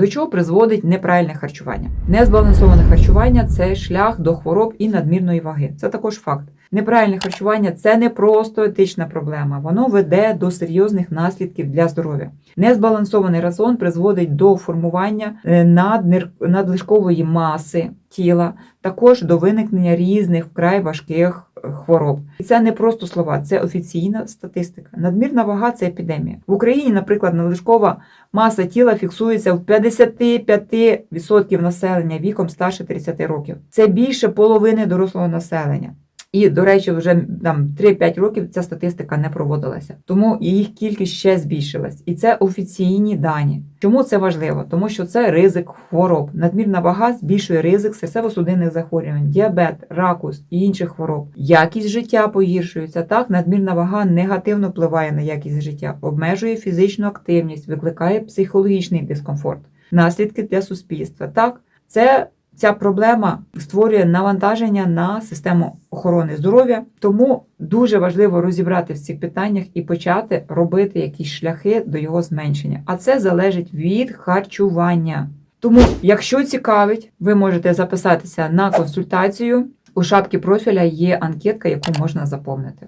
До чого призводить неправильне харчування? Незбалансоване харчування це шлях до хвороб і надмірної ваги. Це також факт. Неправильне харчування це не просто етична проблема, воно веде до серйозних наслідків для здоров'я. Незбалансований раціон призводить до формування е, надлишкової маси тіла, також до виникнення різних вкрай важких хвороб. І це не просто слова, це офіційна статистика. Надмірна вага це епідемія. В Україні, наприклад, надлишкова маса тіла фіксується в 55% населення віком старше 30 років. Це більше половини дорослого населення. І, до речі, вже там 3-5 років ця статистика не проводилася, тому їх кількість ще збільшилась. І це офіційні дані. Чому це важливо? Тому що це ризик хвороб. Надмірна вага збільшує ризик серцево-судинних захворювань, діабет, ракус і інших хвороб. Якість життя погіршується. Так, надмірна вага негативно впливає на якість життя, обмежує фізичну активність, викликає психологічний дискомфорт, наслідки для суспільства. Так, це ця проблема створює навантаження на систему охорони здоров'я. Тому дуже важливо розібрати в цих питаннях і почати робити якісь шляхи до його зменшення. А це залежить від харчування. Тому, якщо цікавить, ви можете записатися на консультацію. У шапці профіля є анкетка, яку можна заповнити.